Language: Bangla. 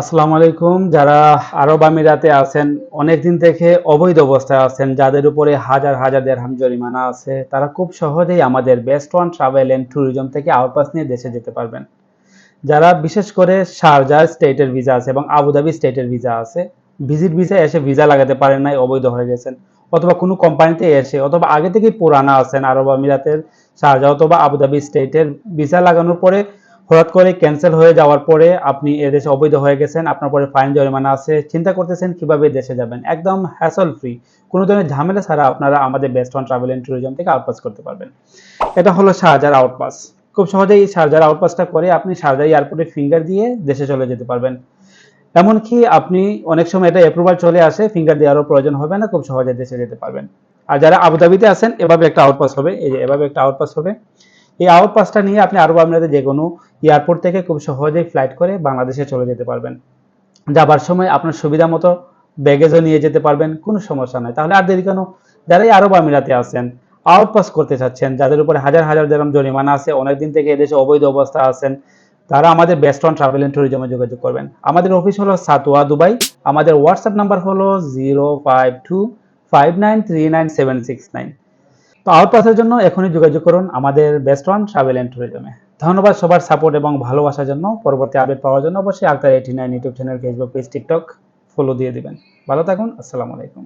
আসসালামু আলাইকুম। যারা আরব আমিরাতে আছেন অনেক দিন থেকে অবৈধ অবস্থায় আছেন, যাদের উপরে হাজার হাজার দেড়হাম জরিমানা আছে, তারা খুব সহজেই আমাদের best one travel and tourism থেকে আউটপাস নিয়ে দেশে যেতে পারবেন। যারা বিশেষ করে শারজাহ স্টেটের ভিসা আছে এবং আবুধাবি স্টেটের ভিসা আছে, ভিজিট ভিসা এসে ভিসা লাগাতে পারেন নাই, অবৈধ হয়ে গেছেন। অথবা কোনো কোম্পানিতে এসে, অথবা আগে থেকেই পুরানা আছেন আরব আমিরাতের শারজাহ অথবা আবুধাবি স্টেটের ভিসা লাগানোর পরে হঠাৎ করে ক্যান্সেল হয়ে যাওয়ার পরে আপনি এদেশে অবৈধ হয়ে গেছেন, আপনার পরে ফাইন জরিমানা আছে। চিন্তা করতেছেন কীভাবে দেশে যাবেন? একদম হ্যাসল ফ্রি কোনো ধরনের ঝামেলা ছাড়া আপনারা আমাদের best on travel and tourism থেকে আউটপাস করতে পারবেন। এটা হলো শাহজার আউটপাস খুব সহজেই শারজার আউটপাসটা করে আপনি শারজাহ এয়ারপোর্টে ফিঙ্গার দিয়ে দেশে চলে যেতে পারবেন। এমনকি আপনি অনেক সময় এটা অ্যাপ্রুভাল চলে আসে ফিঙ্গার দেওয়ারও প্রয়োজন হবে না, খুব সহজে দেশে যেতে পারবেন। আর যারা আবুধাবিতে আছেন, এভাবে একটা আউটপাস হবে। এই যে, এভাবে একটা আউটপাস হবে। এই আউটপাসটা নিয়ে আপনি আরব আমিরাতে যে কোনো এয়ারপোর্ট থেকে খুব সহজেই ফ্লাইট করে বাংলাদেশে চলে যেতে পারবেন। যাবার সময় আপনার সুবিধা মতো ব্যাগেজও নিয়ে যেতে পারবেন, কোনো সমস্যা নাই। তাহলে আর দেরি কেন? যারাই আরব আমিরাতে আছেন আউটপাস করতে চাচ্ছেন, যাদের উপরে হাজার হাজার দেরম জরিমানা আছে, অনেকদিন থেকে এদেশে অবৈধ অবস্থা আছেন, তারা আমাদের বেস্ট অন ট্রাভেল এন্ড ট্যুরিজমে যোগাযোগ করবেন। আমাদের অফিস হলো সাতুয়া, দুবাই। আমাদের হোয়াটসঅ্যাপ নাম্বার হলো zero five two five nine three nine seven six nine তো আউটপাসের জন্য এখনই যোগাযোগ করুন আমাদের বেস্ট ওয়ান ট্রাভেল অ্যান্ড ট্যুরিজমে ধন্যবাদ সবার সাপোর্ট এবং ভালোবাসার জন্য। পরবর্তী আপডেট পাওয়ার জন্য অবশ্যই Akhtar eighty nine YouTube channel Facebook page TikTok follow দিয়ে দিবেন। ভালো থাকুন, আসসালামু আলাইকুম।